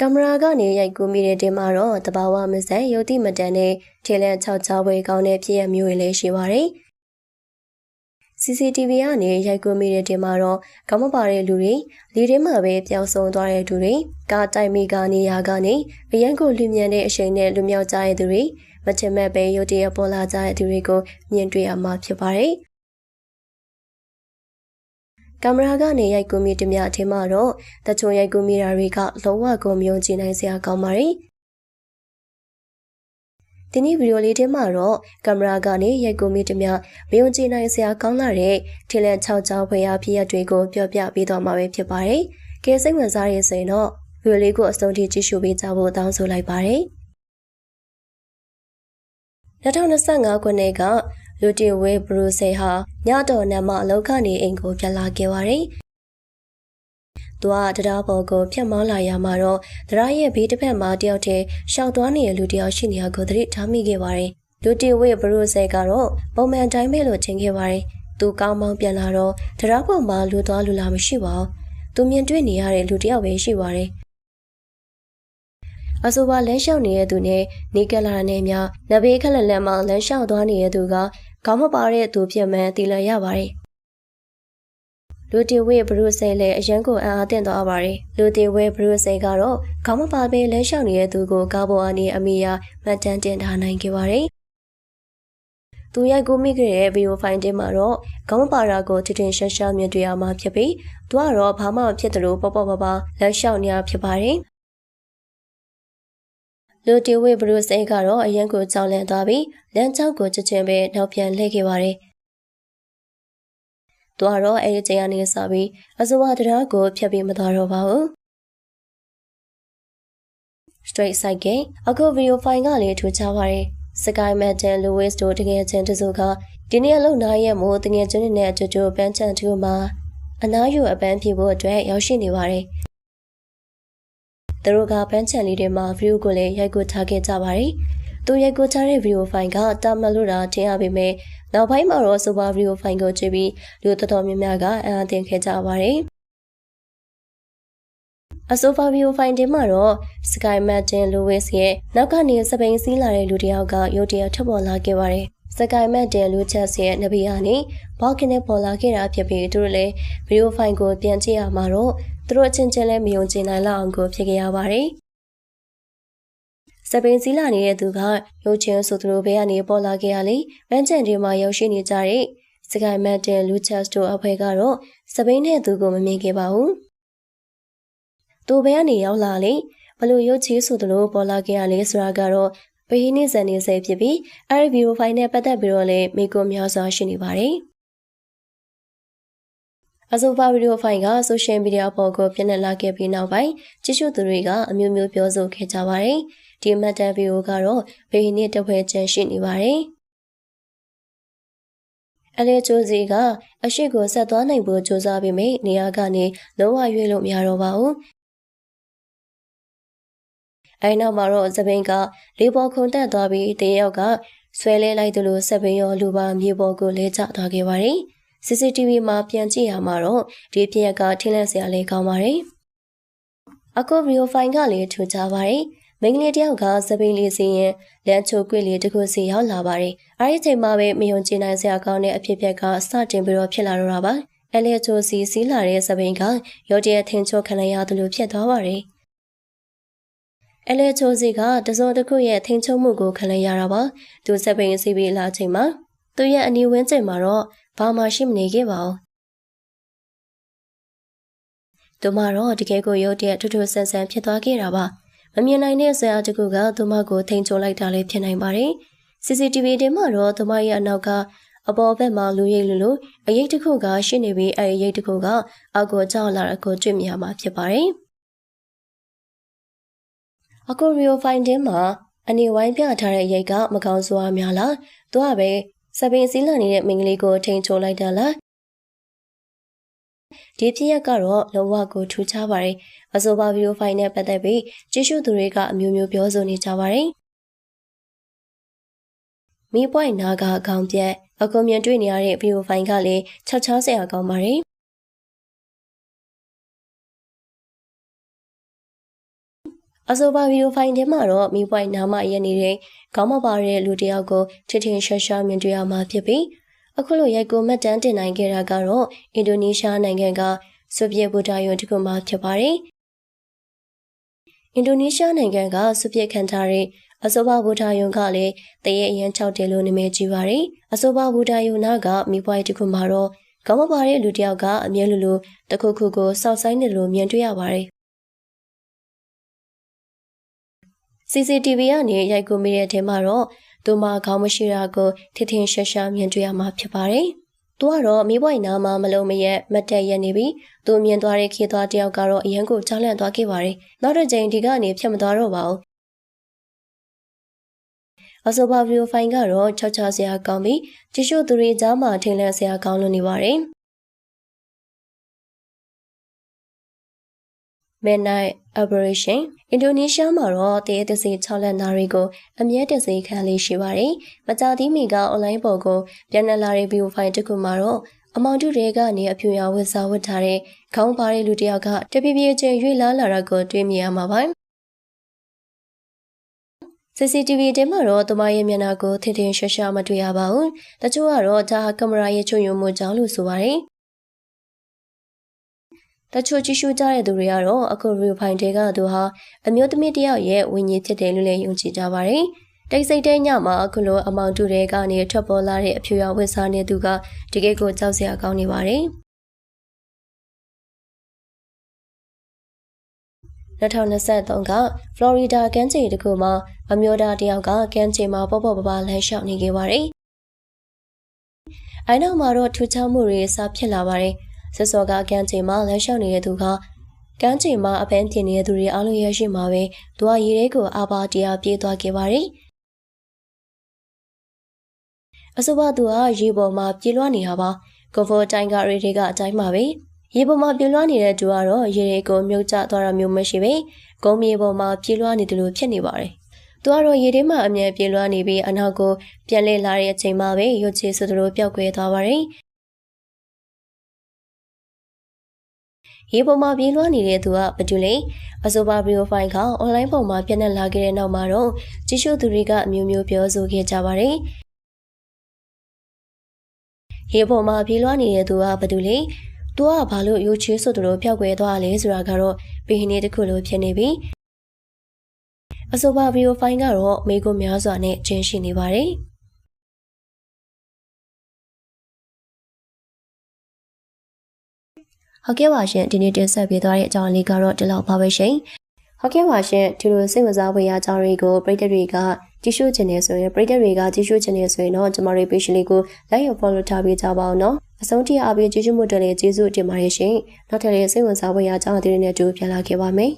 ကင်မရာကနေရိုက်ကူးမိတဲ့တင်မှာတော့တဘာဝမဆန်ရုပ်တိမတန်တဲ့ထေလန်6ချောပွဲကောင်းတဲ့ဖြစ်ရမျိုးတွေလည်းရှိပါတယ်။ CCTV ကနေရိုက်ကူးမိတဲ့တင်မှာတော့ကမ္မပါတဲ့လူတွေလေထဲမှာပဲပျောက်ဆုံးသွားတဲ့သူတွေကားတိုင်မီကနေရာကနေအရန်ကိုလူမြန်တဲ့အချိန်နဲ့လူမြောက်ကြတဲ့သူတွေမချင်မဲ့ပဲရုတ်တရက်ပေါ်လာကြတဲ့သူတွေကိုမြင်တွေ့ရမှာဖြစ်ပါတယ်။ ကင်မရာကနေရိုက်ကူးမိတမျှအထင်မှာတော့တချို့ရိုက်ကူးမိတာတွေကလုံးဝကိုမယုံကြည်နိုင်စရာကောင်းပါတယ်။ဒီနေ့ဗီဒီယိုလေးထဲမှာတော့ကင်မရာကနေရိုက်ကူးမိတမျှမယုံကြည်နိုင်စရာကောင်းလာတဲ့ထီလန်6ချောင်းဖွေရဖြစ်ရတွေကိုပြောပြပေးတော့မှာပဲဖြစ်ပါတယ်။ကဲစိတ်ဝင်စားရဆိုရင်တော့ဗီဒီယိုလေးကိုအဆုံးထိကြည့်ရှုပေးကြဖို့တောင်းဆိုလိုက်ပါတယ်။2025ခုနှစ်က လူတီဝေဘရူဆေဟာညတော်နံမအလောက်ကနေအိမ်ကိုပြန်လာခဲ့ပါတယ်။သူကတရားပေါ်ကိုဖြတ်မောင်းလာရမှာတော့တရားရဲ့ဘေးတစ်ဖက်မှာတယောက်တည်းရှောက်သွားနေတဲ့လူတယောက်ရှိနေရကိုသတိထားမိခဲ့ပါတယ်။လူတီဝေဘရူဆေကတော့ပုံမှန်တိုင်းပဲလို့ထင်ခဲ့ပါတယ်။သူကောင်းမောင်းပြန်လာတော့တရားပေါ်မှာလူသွားလူလာမရှိပါဘူး။သူမြင်တွေ့နေရတဲ့လူတယောက်ပဲရှိပါတယ်။ အဆိုပါလမ်းလျှောက်နေတဲ့သူနဲ့နေကလာတဲ့မြနဘေးခက်လက်လက်မှလမ်းလျှောက်သွားနေတဲ့သူကခေါင်းမပါတဲ့သူဖြစ်မှန်းသိလရပါတယ်။လူတီဝေဘရုစိန်လည်းအရန်ကိုအံ့အားသင့်သွားပါတယ်။လူတီဝေဘရုစိန်ကတော့ခေါင်းမပါပဲလမ်းလျှောက်နေတဲ့သူကိုကားပေါ်အနေအမိယာမှတ်တမ်းတင်ထားနိုင်ခဲ့ပါတယ်။သူရိုက်ကူးမိခဲ့တဲ့ဗီဒီယိုဖိုင်တင်မှာတော့ခေါင်းပါရာကိုထင်ထင်ရှားရှားမြင်တွေ့ရမှာဖြစ်ပြီးသူကတော့ဘာမှမဖြစ်တယ်လို့ပေါ့ပေါ့ပါပါလက်လျှောက်နေရဖြစ်ပါတယ်။ လူတီဝေဘရုစိန်ကတော့အရင်ကိုကြောက်လန့်သွားပြီးလမ်းကြောက်ကိုချက်ချင်းပဲနောက်ပြန်လှည့်ခဲ့ပါတယ်။သူကတော့အဲ့ဒီချိန်ကနေစပြီးအစိုးရတရားကိုဖျက်ပြီးမသွားတော့ပါဘူး။ straight side game အခုဗီဒီယိုဖိုင်ကလည်းထူခြားပါတယ်။ Sky Metal Lewis တို့တကယ်ချင်းတစုကဒီနေ့အလုပ်နားရက်မို့တကယ်ချင်းနဲ့အတူတူပန်းချန်တူမှာအနားယူအပန်းဖြေဖို့အတွက်ရောက်ရှိနေပါတယ်။ သူတို့ကပန်းချန်လေးတွေမှာဗီဒီယိုကိုလည်းရိုက်ကူးထားခဲ့ကြပါတယ်။သူရိုက်ကူးထားတဲ့ဗီဒီယိုဖိုင်ကတာမလို့တာထင်ရပေမဲ့နောက်ပိုင်းမှာတော့စူပါဗီဒီယိုဖိုင်ကိုကြည့်ပြီးလူတော်တော်များများကအံ့အားသင့်ခဲ့ကြပါတယ်။အဆိုဖာဗီယိုဖိုင်တင်မှာတော့ Sky Martin Lewis ရဲ့နောက်ကနေစပိန်စီးလာတဲ့လူတစ်ယောက်ကရုတ်တရက်ထွက်ပေါ်လာခဲ့ပါတယ်။ Sky Martin Lucas ရဲ့နဗီယာနေဘောက်ကင်းနဲ့ပေါ်လာခဲ့တာဖြစ်ပြီးသူတို့လည်းဗီဒီယိုဖိုင်ကိုပြန်ကြည့်ရမှာတော့သူတို့အချင်းချင်းလည်းမယုံကြည်နိုင်လောက်အောင်ကိုဖြစ်ခဲ့ရပါတယ်။စပိန်စီးလာနေတဲ့သူကရုပ်ချင်းဆိုသူတို့ဘဲကနေပေါ်လာခဲ့ရလေ။မန်ချန်ဒီမှာရောက်ရှိနေကြတဲ့စကိုင်မတ်တင်လူချက်စ်တို့အဖွဲ့ကတော့စပိန်နဲ့သူကိုမမြင်ခဲ့ပါဘူး။သူဘဲကနေရောက်လာလေဘလို့ရုပ်ချေးဆိုသူတို့ပေါ်လာခဲ့ရလေဆိုတာကတော့ ဘဟိနေဇန်နေဆဲဖြစ်ပြီးအဲဒီဗီဒီယိုဖိုင်နဲ့ပတ်သက်ပြီးတော့လည်းမိကိုများစွာရှိနေပါတယ်။အဆိုပါဗီဒီယိုဖိုင်ကဆိုရှယ်မီဒီယာပေါ်ကိုပြန့်နှံ့လာခဲ့ပြီးနောက်ပိုင်းကြည့်ရှုသူတွေကအမျိုးမျိုးပြောဆိုခဲ့ကြပါတယ်။ဒီမတ်တန်ဗီဒီယိုကတော့ဘေးနှစ်တပွဲချန်ရှိနေပါတယ်။အလဲကျိုးစီကအရှိကိုဆက်သွားနိုင်ဖို့ကြိုးစားပေမယ့်နေရာကနေလုံးဝရွေ့လို့မရတော့ပါဘူး။ အဲနောက်မှာတော့သပင်ကလေးပေါ်ခုန်တက်သွားပြီးတယောက်ကဆွဲလဲလိုက်သလိုစပင်ရောလူပါမြေပေါ်ကိုလဲကျသွားခဲ့ပါတယ်။ CCTV မှာပြန်ကြည့်ရမှာတော့ဒီပြက်ကထင်းလက်စရာလေးကောင်းပါတယ်။အခုဗီဒီယိုဖိုင်ကလည်းထူကြပါတယ်။မိန်းကလေးတယောက်ကစပိန်လေးစီရင်လမ်းချိုကွေ့လေးတစ်ခုစီရောက်လာပါတယ်။အဲဒီချိန်မှာပဲမယုံကြည်နိုင်စရာကောင်းတဲ့အဖြစ်အပျက်ကစတင်ပြီးတော့ဖြစ်လာတော့တာပါ။အဲလီချိုစီစီးလာတဲ့စပိန်ကရော့တရထင်ချိုခံရသလိုဖြစ်သွားပါတယ်။ အဲလီချိုစီကတစုံတစ်ခုရဲ့ထင်ချုံမှုကိုခံရတာပါ။သူစပိန်စီးပြီးလာချိန်မှာသူရဲ့အနီးဝန်းကျင်မှာတော့ဘာမှရှိမနေခဲ့ပါဘူး။သူမတော့တကယ်ကိုရုတ်တရက်ထူးထူးဆန်းဆန်းဖြစ်သွားခဲ့တာပါ။မမြင်နိုင်တဲ့ဆရာတကူကသူမကိုထိန်ချိုလိုက်တာလည်းဖြစ်နိုင်ပါတယ်။ CCTV တင်မှာတော့သူမရဲ့အနောက်ကအပေါ်ဘက်မှာလူရိပ်လူလူအရေးတစ်ခုကရှိနေပြီးအဲဒီရိပ်တစ်ခုကအောက်ကိုကြောက်လာတဲ့ကိုတွေ့မြင်ရမှာဖြစ်ပါတယ်။ အကိုရီယိုဖိုင်တင်မှာအနေဝိုင်းပြထားတဲ့ရိပ်ကမကောင်းစွာများလားသူကပဲစပင်စည်းလာနေတဲ့မိန်းကလေးကိုထိန်ချိုလိုက်တာလားဒီဖြစ်ရက်ကတော့လောဝကိုထူးခြားပါတယ်အဆိုပါဗီဒီယိုဖိုင်နဲ့ပတ်သက်ပြီးကြည့်ရှုသူတွေကအမျိုးမျိုးပြောဆိုနေကြပါတယ်မီးပွိုင်နာကအကောင်ပြက်အကုန်မြင်တွေ့နေရတဲ့ဗီဒီယိုဖိုင်ကလည်း၆ချောဆရာကောင်းပါတယ် အဆိုပါဗီဒီယိုဖိုင်ထဲမှာတော့မိပွိုင်နာမရက်နေတဲ့ခေါင်းမပါတဲ့လူတစ်ယောက်ကိုထထင်ရှားရှားမြင်တွေ့ရမှာဖြစ်ပြီးအခုလိုရိုက်ကူမှတ်တမ်းတင်နိုင်ခဲ့တာကတော့အင်ဒိုနီးရှားနိုင်ငံကဆိုဗီယက်ဗူတာယွန်တစ်ခုမှဖြစ်ပါတယ်။အင်ဒိုနီးရှားနိုင်ငံကဆိုဗီယက်ခံထားတဲ့အဆိုပါဘူတာယုံကလည်းတရေအရန်၆တယ်လို့နာမည်ကြီးပါတယ်။အဆိုပါဘူတာယုံနာကမိပွိုင်တစ်ခုမှာတော့ခေါင်းမပါတဲ့လူတစ်ယောက်ကအမြဲလိုလိုတခုခုကိုစောက်ဆိုင်နေလို့မြင်တွေ့ရပါတယ်။ CCTV ကနေရိုက်ကူမိတဲ့အထက်မှာတော့သူမခေါင်းမရှိတာကိုထထင်ရှားရှားမြင်တွေ့ရမှာဖြစ်ပါတယ်။သူကတော့မိဘွိုင်နာမှာမလုံးမရက်မတ်တက်ရက်နေပြီးသူမြင်သွားတဲ့ခေသွားတယောက်ကတော့အရန်ကိုကြောက်လန့်သွားခဲ့ပါတယ်။နောက်တစ်ကြိမ်ဒီကနေဖြတ်မသွားတော့ပါဘူး။အဆိုပါဗီဒီယိုဖိုင်ကတော့ချောက်ချောက်စရာကောင်းပြီးကြည့်ရှုသူတွေကြားမှာထင်လန့်စရာကောင်းလို့နေပါတယ်။ Midnight Operation အင်ဒိုနီးရှားမှာတော့တရေတစီ6လက်သားတွေကိုအမြဲတစေခံလေးရှိပါတယ်။မကြသေးမီကအွန်လိုင်းပေါ်ကိုပြန်လည်လာတဲ့ဗီဒီယိုဖိုင်တစ်ခုမှာတော့အမောင်တူတွေကနေအဖြူရောင်ဝတ်စားဝတ်ထားတဲ့ခေါင်းပါတဲ့လူတစ်ယောက်ကတပြပြချင်းရွေ့လာလာတာကိုတွေ့မြင်ရမှာပါ။ CCTV တင်မှာတော့တမရဲ့မျက်နှာကိုထင်ထင်ရှားရှားမတွေ့ရပါဘူး။တချို့ကတော့ဒါကင်မရာရဲ့ချုံယုံမှုကြောင့်လို့ဆိုပါတယ်။ တချို့ကြည့်ရှုကြတဲ့သူတွေကတော့အခုရီဖိုင်တဲကသူဟာအမျိုးသမီးတယောက်ရဲ့ဝိညာဉ်ဖြစ်တယ်လို့လည်းယုံကြည်ကြပါတယ်။တိတ်ဆိတ်တဲ့ညမှာအခုလိုအမောင်တူတွေကနေထွက်ပေါ်လာတဲ့အဖြူရောင်ဝတ်စားနေသူကတကယ်ကိုကြောက်စရာကောင်းနေပါတယ်။2023ကဖလော်ရီဒါကမ်းခြေတစ်ခုမှာအမျိုးသားတယောက်ကကမ်းခြေမှာပေါ့ပေါ့ပပလမ်းလျှောက်နေခဲ့ပါတယ်။အဲနောက်မှာတော့ထူးခြားမှုတွေစဖြစ်လာပါတယ်။ ဆစောကကမ်းခြေမှာလမ်းလျှောက်နေတဲ့သူကကမ်းခြေမှာအပန်းပြင်နေတဲ့သူတွေအားလုံးရရှိမှာပဲသူကရေထဲကိုအာပါတရားပြေးသွားခဲ့ပါတယ်အဆိုပါသူကရေပေါ်မှာပြေးလွှားနေတာပါကွန်ဖိုတိုင်ကရေတွေကအတိုင်းပါပဲရေပေါ်မှာပြေးလွှားနေတဲ့သူကတော့ရေတွေကိုမြုပ်ကျသွားတာမျိုးမရှိပဲကုန်းမြေပေါ်မှာပြေးလွှားနေတယ်လို့ဖြစ်နေပါတယ်သူကတော့ရေထဲမှာအမြဲပြေးလွှားနေပြီးအနောက်ကိုပြန်လှည့်လာတဲ့အချိန်မှာပဲရုတ်ချေဆိုသလိုပျောက်ကွယ်သွားပါတယ် ရေပေါ်မှာပြေးလွှားနေတဲ့သူကဘာတူလဲအဆိုပါဗီဒီယိုဖိုင်ကအွန်လိုင်းပေါ်မှာပြန့်နှံ့လာခဲ့တဲ့နောက်မှာတော့ကြည့်ရှုသူတွေကအမျိုးမျိုးပြောဆိုခဲ့ကြပါတယ်ရေပေါ်မှာပြေးလွှားနေတဲ့သူကဘာတူလဲသူကဘာလို့ရိုးချေးဆိုသူတို့ပျောက်ကွယ်သွားလဲဆိုတာကတော့ပင်ဟင်းလေးတစ်ခုလိုဖြစ်နေပြီအဆိုပါဗီဒီယိုဖိုင်ကတော့မိကိုများစွာနဲ့ကျင်းရှိနေပါတယ် ဟုတ်ကဲ့ပါရှင်ဒီနေ့တင်ဆက်ပေးသွားတဲ့အကြောင်းလေးကတော့ဒီလောက်ပါပဲရှင်ဟုတ်ကဲ့ပါရှင်ဒီလိုစိတ်ဝင်စားဖွယ်ရာအကြောင်းတွေကိုပရိသတ်တွေကကြည့်ရှုချင်နေဆိုရင်ပရိသတ်တွေကကြည့်ရှုချင်နေဆိုရင်တော့ကျမတို့ page လေးကို like ရ follow ထားပေးကြပါအောင်နော်အဆုံးထိအားပေးကြည့်ရှုမှုတွေလည်းကျေးဇူးတင်ပါတယ်ရှင်နောက်ထပ်လည်းစိတ်ဝင်စားဖွယ်ရာအကြောင်းအသေးတွေနဲ့တူပြန်လာခဲ့ပါမယ်